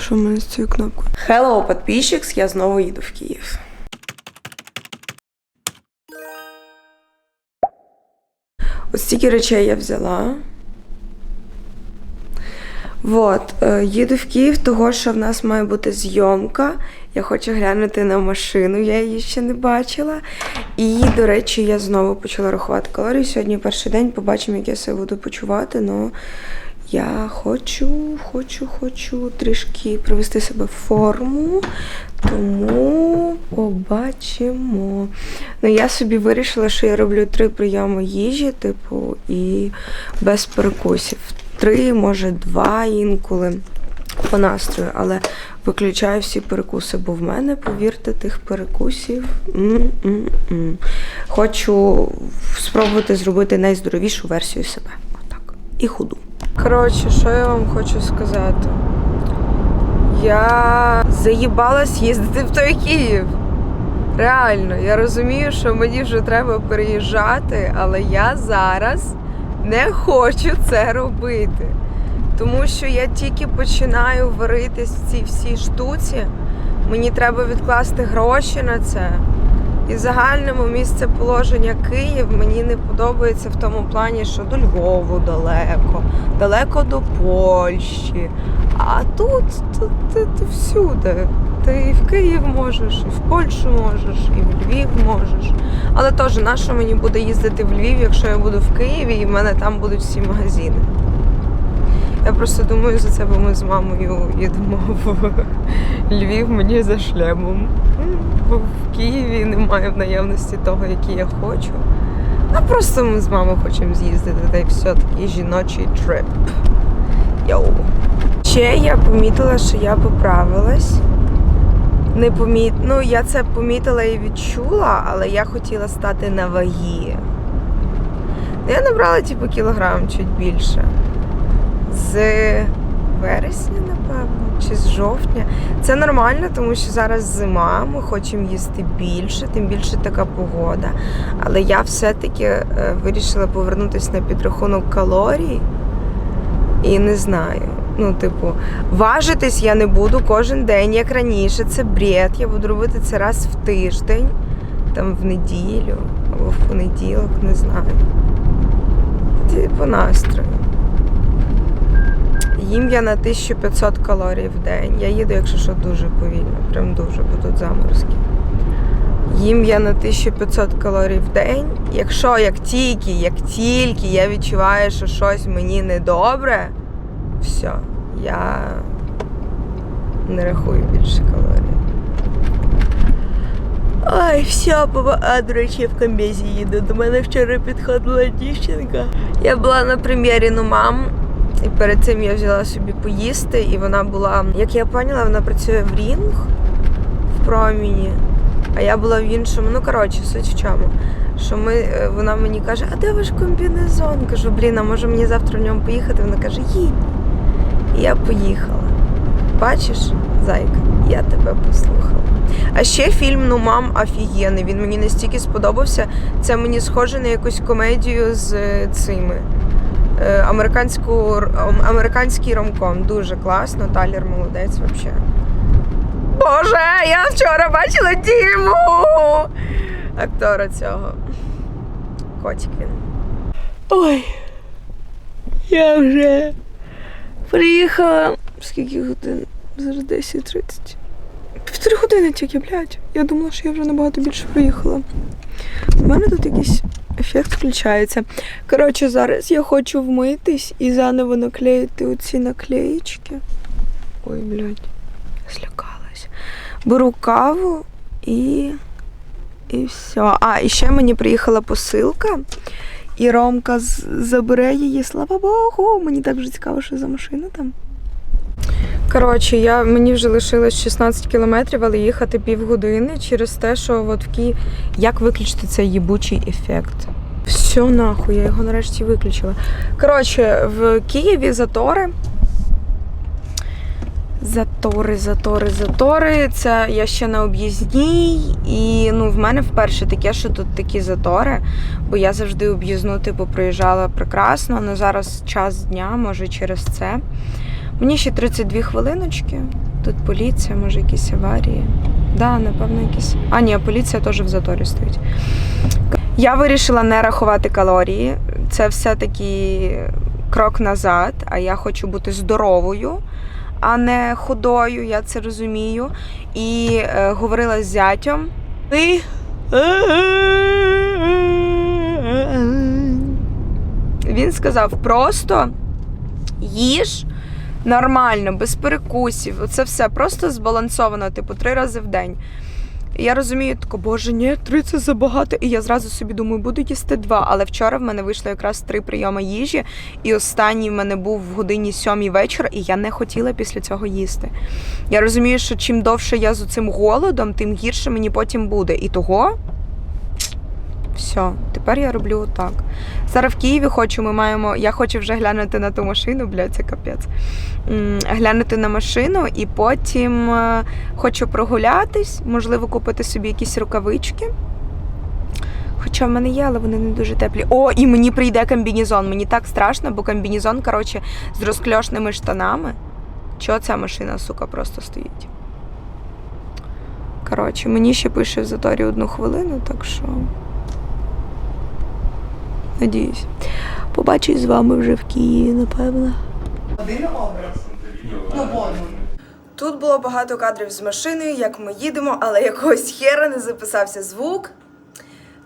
Що в мене з цією кнопкою? Hello, підписчикс, я знову їду в Київ. Ось стільки речей я взяла. Вот, е, їду в Київ, того що в нас має бути зйомка. Я хочу глянути на машину, я її ще не бачила. І, до речі, я знову почала рахувати калорії. Сьогодні перший день, побачимо, як я себе буду почувати. Ну, я хочу, хочу, хочу трішки привести себе в форму. Тому побачимо. Ну, я собі вирішила, що я роблю три прийоми їжі, типу, і без перекусів. Три, може, два інколи по настрою, але виключаю всі перекуси, бо в мене, повірте, тих перекусів. м-м-м. Хочу спробувати зробити найздоровішу версію себе. Отак. І худу. Коротше, що я вам хочу сказати? Я заїбалась їздити в той Київ. Реально, я розумію, що мені вже треба переїжджати, але я зараз не хочу це робити. Тому що я тільки починаю варитись в цій всій штуці. Мені треба відкласти гроші на це. І в загальному місце положення Київ мені не подобається в тому плані, що до Львову далеко, далеко до Польщі. А тут, тут ти, ти всюди. Ти і в Київ можеш, і в Польщу можеш, і в Львів можеш. Але теж нащо мені буде їздити в Львів, якщо я буду в Києві і в мене там будуть всі магазини. Я просто думаю за це, бо ми з мамою їдемо в Львів мені за шлемом. В Києві немає в наявності того, який я хочу. А просто ми з мамою хочемо з'їздити, та й все такий жіночий трип. Йоу. Ще я помітила, що я поправилась. Не поміт... Ну, я це помітила і відчула, але я хотіла стати на вагі. Я набрала, типу, кілограм чуть більше. З вересня, напевно, чи з жовтня. Це нормально, тому що зараз зима, ми хочемо їсти більше, тим більше така погода. Але я все-таки е, вирішила повернутися на підрахунок калорій. І не знаю. Ну, типу, важитись я не буду кожен день, як раніше. Це бред. Я буду робити це раз в тиждень, там в неділю або в понеділок, не знаю. По настрою. Їм я на 1500 калорій в день. Я їду, якщо що, дуже повільно, прям дуже, бо тут заморозки. Їм я на 1500 калорій в день. Якщо як тільки, як тільки я відчуваю, що щось мені недобре, все, я не рахую більше калорій. Ой, все, баба, а, до речі, я в комбезі їду. До мене вчора підходила дівчинка. Я була на прем'єрі ну мам. І перед цим я взяла собі поїсти, і вона була, як я поняла, вона працює в рінг в проміні. А я була в іншому. Ну, коротше, суть в чому. Що ми, е, вона мені каже, а де ваш комбінезон? Кажу, блін, а може мені завтра в ньому поїхати? Вона каже, їдь. І я поїхала. Бачиш, зайка, я тебе послухала. А ще фільм Ну мам офігенний. Він мені настільки сподобався. Це мені схоже на якусь комедію з е, цими. Е, Американську, американський ромком. Дуже класно. Талір молодець взагалі. Боже, я вчора бачила Діму! Актора цього. Котик він. Ой. Я вже приїхала. Скільки годин? Зараз 10.30. Півтори години тільки, блядь. Я думала, що я вже набагато більше проїхала. У мене тут якийсь ефект включається. Коротше, зараз я хочу вмитись і заново наклеїти оці наклеїчки. Ой, блядь, злякалась. Беру каву і. І все. А, і ще мені приїхала посилка. І Ромка забере її, слава Богу. Мені так вже цікаво, що за машина там. Коротше, я, мені вже лишилось 16 кілометрів, але їхати півгодини через те, що от в Ки... як виключити цей їбучий ефект. Все нахуй, я його нарешті виключила. Коротше, в Києві затори. Затори, затори, затори. Це я ще на об'їзній. І ну, в мене вперше таке, що тут такі затори, бо я завжди об'їзну, типу, проїжджала прекрасно, але зараз час дня, може через це. Мені ще 32 хвилиночки. Тут поліція, може, якісь аварії. Да, напевно, якісь. А, ні, поліція теж в заторі стоїть. Я вирішила не рахувати калорії. Це все-таки крок назад, а я хочу бути здоровою, а не худою, я це розумію. І е, говорила з зятем. І... Він сказав: просто їж нормально, без перекусів. Це все просто збалансовано, типу, три рази в день. І я розумію, тако, боже, ні, три це забагато. І я зразу собі думаю, буду їсти два. Але вчора в мене вийшло якраз три прийоми їжі, і останній в мене був в годині сьомій вечора, і я не хотіла після цього їсти. Я розумію, що чим довше я з цим голодом, тим гірше мені потім буде. І того. Все, тепер я роблю отак. Зараз в Києві хочу, ми маємо. Я хочу вже глянути на ту машину, блядь, це капець. Глянути на машину і потім е, хочу прогулятись, можливо, купити собі якісь рукавички. Хоча в мене є, але вони не дуже теплі. О, і мені прийде комбінезон. Мені так страшно, бо комбінезон, коротше, з розкльошними штанами. Чого ця машина, сука, просто стоїть? Коротше, мені ще пише в заторі одну хвилину, так що. Надіюсь. Побачусь з вами вже в Києві, напевно. Один образ. Ну. Тут було багато кадрів з машиною, як ми їдемо, але якогось хера не записався звук.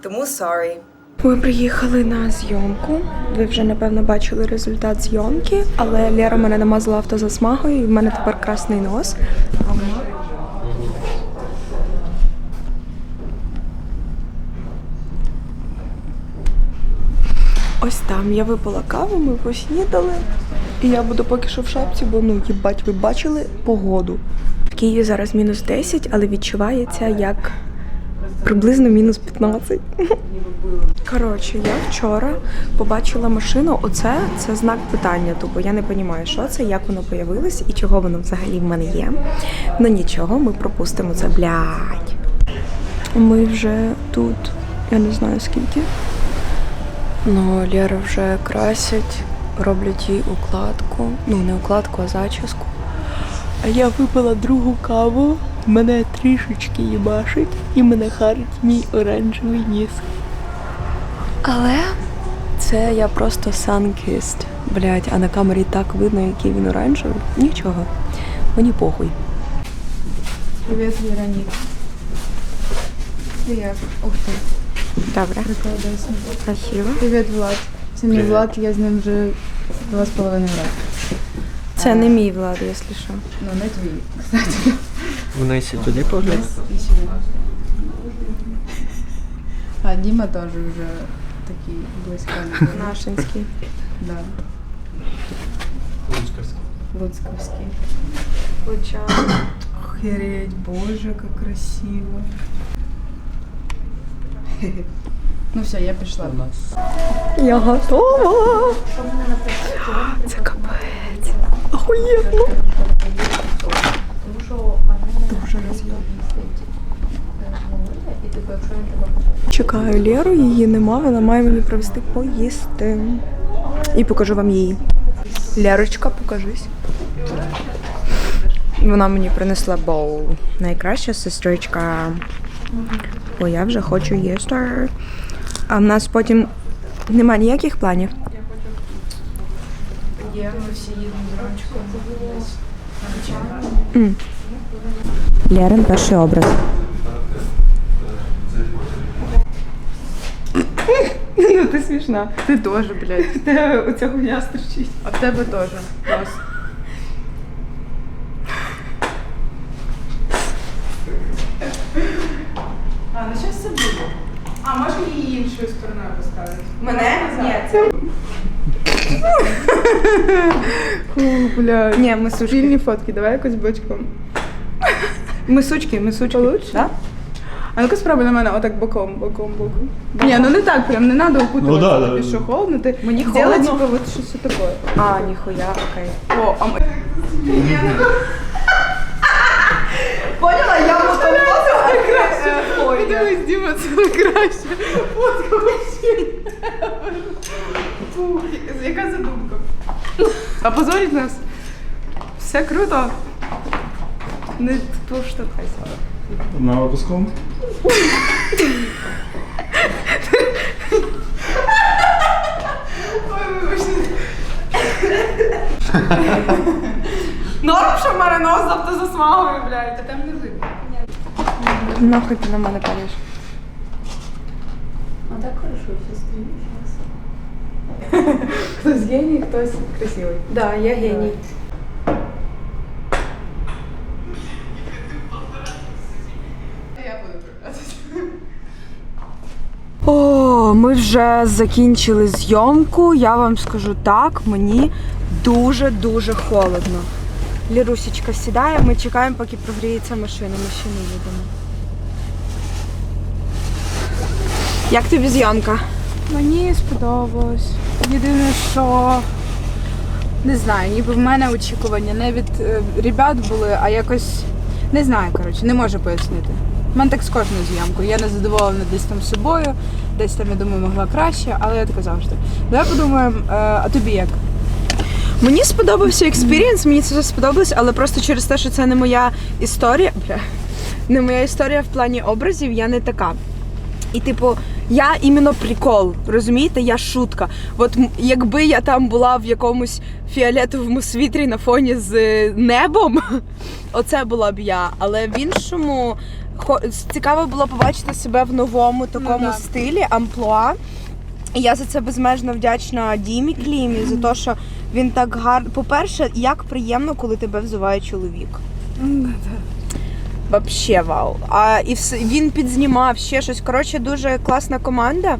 Тому sorry. Ми приїхали на зйомку. Ви вже напевно бачили результат зйомки, але Лера мене намазала автозасмагою, і в мене тепер красний нос. Ось там я випила каву, ми поснідали. І я буду поки що в шапці, бо ну їбать, ви бачили погоду. В Києві зараз мінус 10, але відчувається як приблизно мінус 15. Коротше, я вчора побачила машину. Оце це знак питання. Тобто я не розумію, що це, як воно появилось і чого воно взагалі в мене є. Ну нічого, ми пропустимо це, блядь. Ми вже тут, я не знаю скільки. Ну, Лера вже красять, роблять їй укладку. Ну, не укладку, а зачіску. А я випила другу каву, мене трішечки їбашить і мене харить мій оранжевий ніс. Але це я просто санкіст. Блять, а на камері так видно, який він оранжевий. Нічого. Мені похуй. Привіт, Вероніка. Привіт. Ух ти. Добре. Спасибо. Привіт, Влад. Це мій Влад, я з ним вже два з половиною роки. Це не мій влад, якщо що. Ну, не твій, кстати. Вниз і туди погляд. А Діма теж вже такий близько. Нашинський. Да. Луцьковський. Хоча. Охереть, боже, как красиво. Ну все, я пішла. Я готова. Це капець. Охуєнно. Дуже роз'єм. Чекаю Леру, її нема, вона має мені привезти поїсти. І покажу вам її. Лерочка, покажись. Вона мені принесла боул. Найкраща сестричка. Бо я вже хочу їсти. А в нас потім нема ніяких планів. Є, ми всі їдемо зранчиком десь. Лерин перший образ. Ну, ти смішна. Ти теж, блядь. Тебе оця хуйня стерчить. А в тебе теж. Клас. А, ну зараз це буде. А, можна її іншою стороною поставити? Мене? Блядь. Ні, ми сучки. Спільні фотки, давай якось бочком. Ми сучки, ми сучки. Получше? Да? А ну-ка спробуй на мене отак боком, боком, боком. Ні, ну не так прям, не треба Ну да, да, тобі да. що холодно, ти Мені Сделай, холодно. типа, вот щось таке. А, ніхуя, окей. О, а ми... Поняла, я мотовозила краще. Подивись, Діма, це найкраще. Фотка вообще. Фу, яка задумка? А позорить нас? Все круто. Не поштовхайся. На випуском? Норм, що в мене нос з автозасмагою, блядь, а там не видно. Нахуй ти на мене падаєш. А так хорошо, все стоишь. Хтось геній, хтось красивий. Да, я геній. О, ми вже закінчили зйомку. Я вам скажу так, мені дуже-дуже холодно. Лірусечка сідає, ми чекаємо, поки прогріється машина. Ми ще не їдемо. Як тобі зйомка? Мені сподобалось. Єдине, що не знаю, ніби в мене очікування не від е, ребят були, а якось не знаю, коротше, не можу пояснити. У мене так з кожною зйомкою. Я не задоволена десь там собою, десь там, я думаю, могла краще, але я така завжди. Давай подумаємо, е, а тобі як? Мені сподобався експірієнс, мені це сподобалось, але просто через те, що це не моя історія. Бля, не моя історія в плані образів, я не така. І, типу, я іменно прикол, розумієте? Я шутка. От якби я там була в якомусь фіолетовому світрі на фоні з е, небом, оце була б я. Але в іншому цікаво було побачити себе в новому такому да. стилі, амплуа. І я за це безмежно вдячна Дімі Клімі за те, що він так гарно. По-перше, як приємно, коли тебе взуває чоловік. Вообще вау. А і все, він підзнімав ще щось. Коротше, дуже класна команда.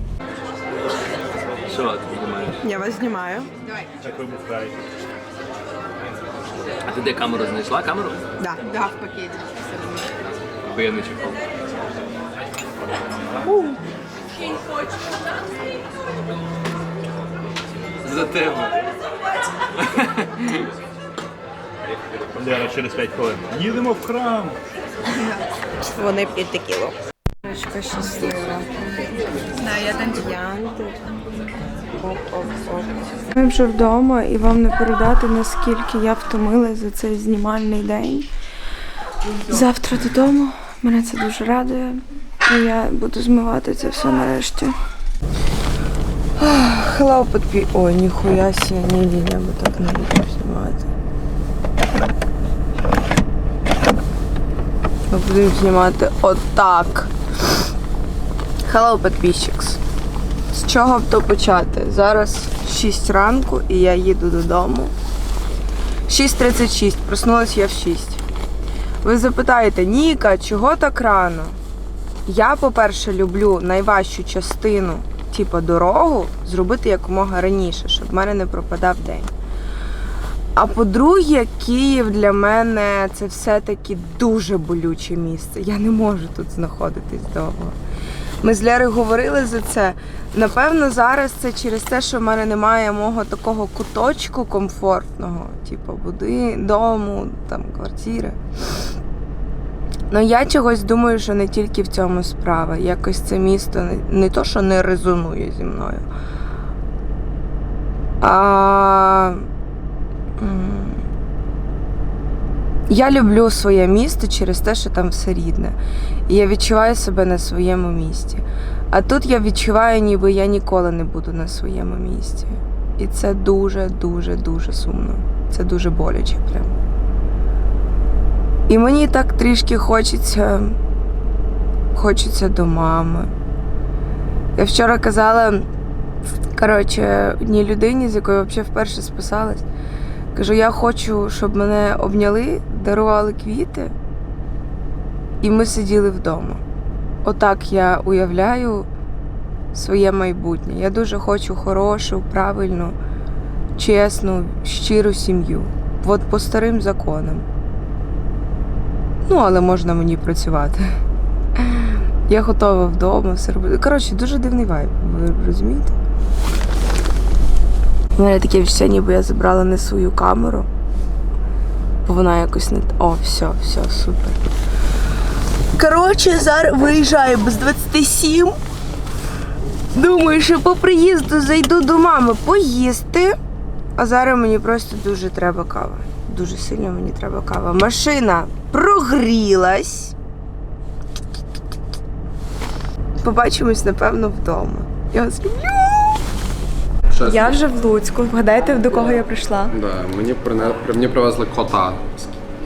Що ти знімаєш? Я вас знімаю. Вибухає. А ти де камеру знайшла? Камеру? Да, да, в пакеті. Охуєнний чехол. За тебе. Валера, через 5 хвилин. Їдемо в храм. Вони п'ють текілу. Дочка щаслива. Да, я танцянти. Ми вже вдома і вам не передати, наскільки я втомилась за цей знімальний день. Завтра додому. Мене це дуже радує. І я буду змивати це все нарешті. Hello, подпі... Ой, ніхуя сі, ні, ні, ні, бо так не буду знімати. Ми будемо знімати отак. Hello, підписчикс. З чого б то почати? Зараз 6 ранку і я їду додому. 6.36, проснулась я в 6. Ви запитаєте, Ніка, чого так рано? Я, по-перше, люблю найважчу частину, типу дорогу, зробити якомога раніше, щоб в мене не пропадав день. А по-друге, Київ для мене це все-таки дуже болюче місце. Я не можу тут знаходитись довго. Ми з Лерою говорили за це. Напевно, зараз це через те, що в мене немає мого такого куточку комфортного, типу буди, дому, там, квартири. Ну я чогось думаю, що не тільки в цьому справа. Якось це місто не то, що не резонує зі мною. А... Я люблю своє місто через те, що там все рідне. І я відчуваю себе на своєму місці. А тут я відчуваю, ніби я ніколи не буду на своєму місці. І це дуже, дуже, дуже сумно. Це дуже боляче прям. І мені так трішки хочеться. Хочеться до мами. Я вчора казала, коротше, одній людині, з якою взагалі вперше списалась. Кажу, я хочу, щоб мене обняли, дарували квіти, і ми сиділи вдома. Отак я уявляю своє майбутнє. Я дуже хочу хорошу, правильну, чесну, щиру сім'ю. От по старим законам. Ну, але можна мені працювати. Я готова вдома все робити. Коротше, дуже дивний вайб, ви розумієте? У мене таке відчуття, ніби я забрала не свою камеру. Бо вона якось не. О, все, все, супер. Коротше, зараз виїжджаю без 27. Думаю, що по приїзду зайду до мами поїсти. А зараз мені просто дуже треба кава. дуже сильно мені треба кава. Машина прогрілась. Побачимось, напевно, вдома. Я вас люблю. Я вже в Луцьку. Вгадайте, до кого я прийшла? Да, мені прине... при- мені привезли кота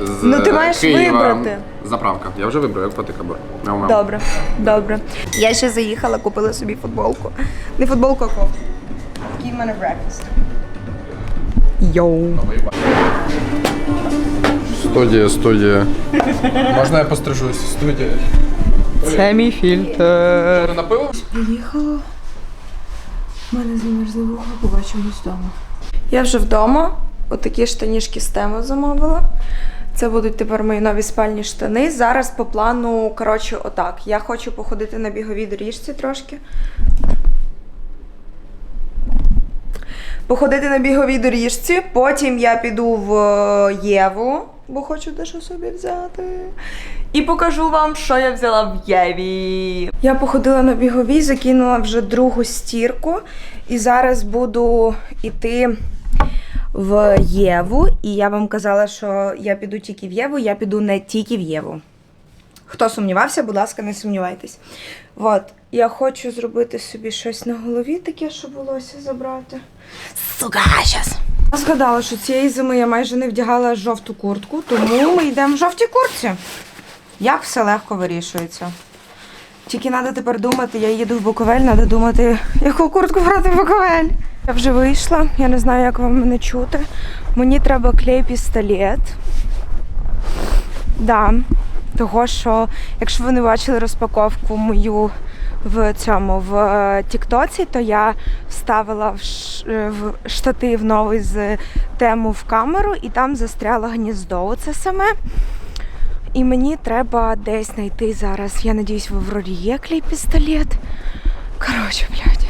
з, з Ну, ти маєш Києва. вибрати. Заправка. Я вже вибрав, як котика беру. Мяу-мяу. Добре, добре. Я ще заїхала, купила собі футболку. Не футболку, а кофту. Такий в мене брекфаст. Йоу. Студія, студія. Можна я пострижусь? Студія. Це мій фільтр. На пиво? Приїхала. У мене замерзли побачимось вдома. Я вже вдома. Отакі штанішки з тему замовила. Це будуть тепер мої нові спальні штани. Зараз по плану, коротше, отак. Я хочу походити на біговій доріжці трошки. Походити на біговій доріжці. Потім я піду в е, Єву, бо хочу дещо собі взяти. І покажу вам, що я взяла в Єві. Я походила на біговій, закинула вже другу стірку. І зараз буду йти в Єву. І я вам казала, що я піду тільки в Єву, я піду не тільки в Єву. Хто сумнівався, будь ласка, не сумнівайтесь. От, я хочу зробити собі щось на голові, таке, щоб волосся забрати. Сука, щас. Згадала, що цієї зими я майже не вдягала жовту куртку, тому ми йдемо в жовтій куртці. Як все легко вирішується. Тільки треба тепер думати, я їду в Буковель, треба думати, яку куртку брати в Буковель. Я вже вийшла, я не знаю, як вам мене чути. Мені треба клей-пістолет. Да. Того, що якщо ви не бачили розпаковку мою в цьому в е, Тіктоці, то я вставила в, ш- е, в штатив новий з тему в камеру, і там застряло гніздо. Оце саме. І мені треба десь знайти зараз. Я надіюсь, в Аврорі є клей-пістолет. Коротше, блядь.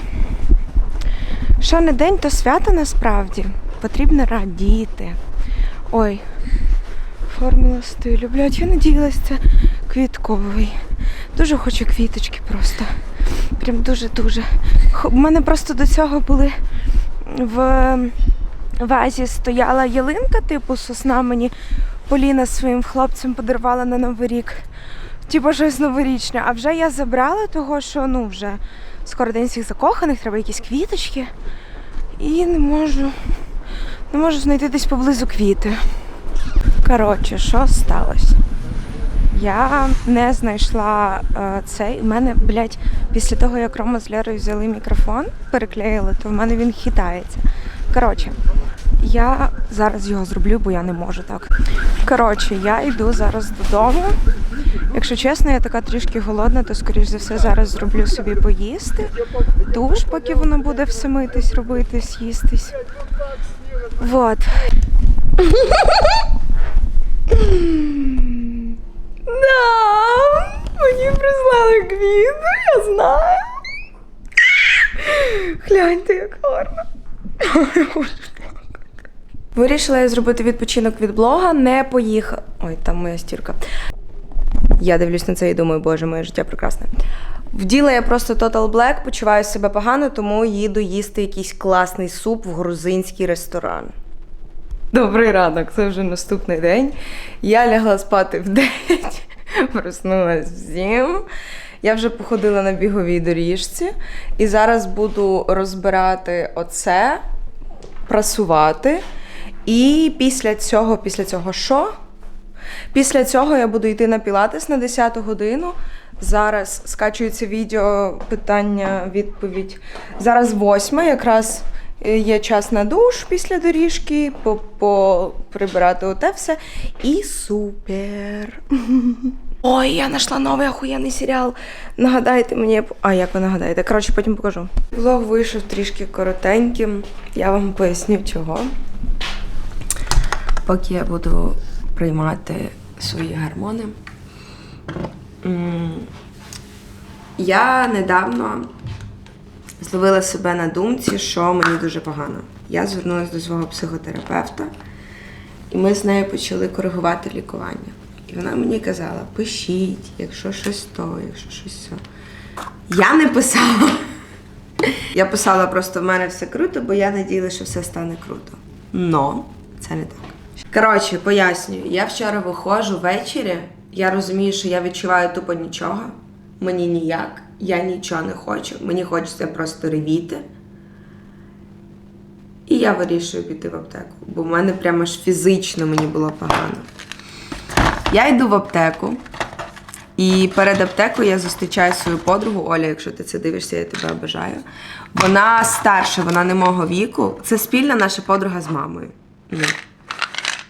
Що не день, то свято насправді. Потрібно радіти. Ой, формула стилю. Блядь, я надіялась, це квітковий. Дуже хочу квіточки просто. Прям дуже-дуже. У мене просто до цього були в вазі стояла ялинка, типу сосна мені Поліна своїм хлопцям подарувала на Новий рік. Типу щось новорічне. А вже я забрала того, що ну вже скоро день всіх закоханих, треба якісь квіточки. І не можу. Не можу знайти десь поблизу квіти. Коротше, що сталося? Я не знайшла е, цей. У мене, блядь, після того, як Рома з Лерою взяли мікрофон, переклеїли, то в мене він хитається. Коротше, я зараз його зроблю, бо я не можу так. Коротше, я йду зараз додому. Якщо чесно, я така трішки голодна, то скоріш за все зараз зроблю собі поїсти. Душ, поки воно буде все митись, робитись, їстись. Вот. Да, мені прислали квіти, я знаю. Гляньте, як гарно. Вирішила я зробити відпочинок від блога, не поїхала. Ой, там моя стірка. Я дивлюсь на це і думаю, боже, моє життя прекрасне. Вділа я просто Total Black, почуваю себе погано, тому їду їсти якийсь класний суп в грузинський ресторан. Добрий ранок, це вже наступний день. Я лягла спати в 9, проснулась в 7. Я вже походила на біговій доріжці і зараз буду розбирати оце, прасувати. І після цього, після цього що? Після цього я буду йти на пілатес на 10 годину. Зараз скачується відео, питання, відповідь. Зараз восьма, якраз є час на душ після доріжки, по- по- прибирати оте все. І супер. Ой, я знайшла новий охуєнний серіал. Нагадайте мені. А як ви нагадаєте? Коротше, потім покажу. Влог вийшов трішки коротеньким. Я вам поясню чого. Поки я буду приймати свої гормони. Я недавно зловила себе на думці, що мені дуже погано. Я звернулася до свого психотерапевта, і ми з нею почали коригувати лікування. І вона мені казала: пишіть, якщо щось то, якщо щось все. Я не писала. Я писала просто в мене все круто, бо я надіялася, що все стане круто. Но це не так. Коротше, пояснюю, я вчора виходжу ввечері, я розумію, що я відчуваю тупо нічого. Мені ніяк, я нічого не хочу. Мені хочеться просто ревіти. І я вирішую піти в аптеку, бо в мене прямо ж фізично мені було погано. Я йду в аптеку, і перед аптекою я зустрічаю свою подругу Оля, якщо ти це дивишся, я тебе бажаю. Вона старша, вона не мого віку. Це спільна наша подруга з мамою. Ну.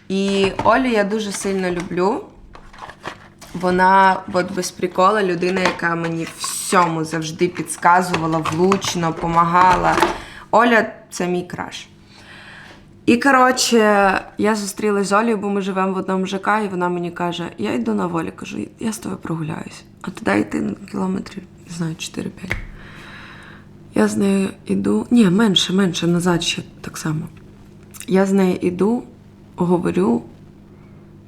І Олю я дуже сильно люблю. Вона, от без прикола, людина, яка мені всьому завжди підказувала, влучно, помагала. Оля це мій краш. І коротше, я зустрілася з Олею, бо ми живемо в одному ЖК, і вона мені каже: я йду на волі, кажу, я з тобою прогуляюсь. А туди йти ну, кілометрів, не знаю, 4-5. Я з нею йду. Ні, менше, менше, назад ще так само. Я з нею йду, говорю,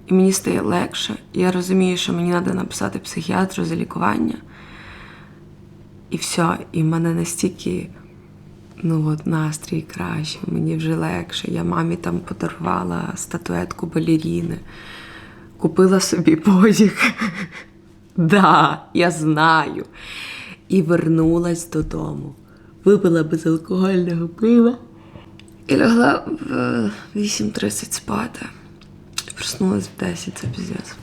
і мені стає легше. Я розумію, що мені треба написати психіатру за лікування. І все, і в мене настільки ну от настрій краще, мені вже легше. Я мамі там подарувала статуетку балеріни, купила собі подяг. Да, я знаю. І вернулась додому. Випила безалкогольного пива і лягла в е, 8.30 спати. Проснулась в 10, це піздець.